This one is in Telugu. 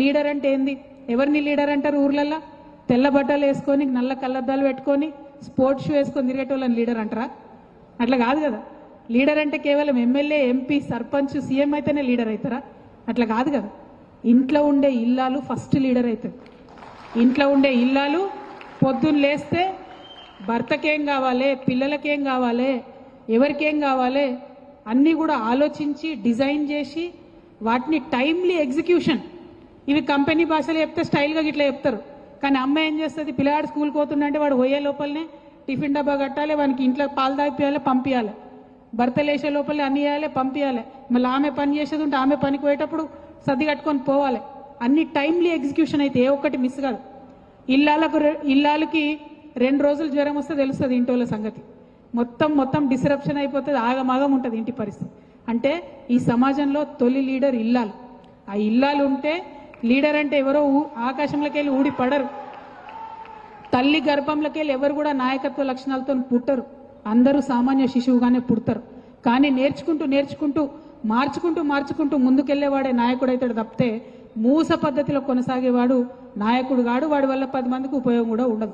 లీడర్ అంటే ఏంది? ఎవరిని లీడర్ అంటారు ఊర్లల్లో? తెల్ల బట్టలు వేసుకొని నల్ల కళ్ళద్దాలు పెట్టుకొని స్పోర్ట్స్ షూ వేసుకొని తిరిగేటోళ్ళని లీడర్ అంటారా? అట్లా కాదు కదా. లీడర్ అంటే కేవలం ఎమ్మెల్యే ఎంపీ సర్పంచ్ సీఎం అయితేనే లీడర్ అవుతారా అట్లా కాదు కదా. ఇంట్లో ఉండే ఇల్లాలు ఫస్ట్ లీడర్ అవుతుంది ఇంట్లో ఉండే ఇల్లాలు పొద్దున్న లేస్తే భర్తకేం కావాలి పిల్లలకేం కావాలి ఎవరికేం కావాలి అన్నీ కూడా ఆలోచించి డిజైన్ చేసి వాటిని టైమ్లీ ఎగ్జిక్యూషన్ ఇవి కంపెనీ భాషలో చెప్తే స్టైల్గా ఇట్లా చెప్తారు. కానీ అమ్మాయి ఏం చేస్తుంది? పిల్లవాడు స్కూల్కి పోతుండే వాడు పోయే లోపలనే టిఫిన్ డబ్బా కట్టాలి వానికి ఇంట్లో పాలు తాగిపోయాలి పంపించాలి భర్త లేచే లోపలనే అన్ని చేయాలి పంపించాలి మళ్ళీ ఆమె పని చేసేది ఉంటే ఆమె పనికి పోయేటప్పుడు సర్ది కట్టుకొని పోవాలి. అన్ని టైమ్లీ ఎగ్జిక్యూషన్ అయితే ఏ ఒక్కటి మిస్ కాదు. ఇల్లాలకు రె- ఇల్లాలకి రెండు రోజులు జ్వరం వస్తే తెలుస్తుంది ఇంటోళ్ళ సంగతి. మొత్తం మొత్తం డిస్రప్షన్ అయిపోతుంది ఆగమాగం ఉంటుంది ఇంటి పరిస్థితి. అంటే ఈ సమాజంలో తొలి లీడర్ ఇల్లాలు. ఆ ఇల్లాలు ఉంటే లీడర్ అంటే ఎవరో ఊ- ఆకాశంలోకి వెళ్ళి ఊడి పడరు. తల్లి గర్భంలోకి వెళ్ళి ఎవరు కూడా నాయకత్వ లక్షణాలతో పుట్టరు. అందరూ సామాన్య శిశువుగానే పుడతారు. కానీ నేర్చుకుంటూ నేర్చుకుంటూ మార్చుకుంటూ మార్చుకుంటూ ముందుకెళ్ళేవాడే నాయకుడు అవుతాడు తప్పితే మూస పద్ధతిలో కొనసాగేవాడు నాయకుడు కాడు. వాడి వల్ల పది మందికి ఉపయోగం కూడా ఉండదు.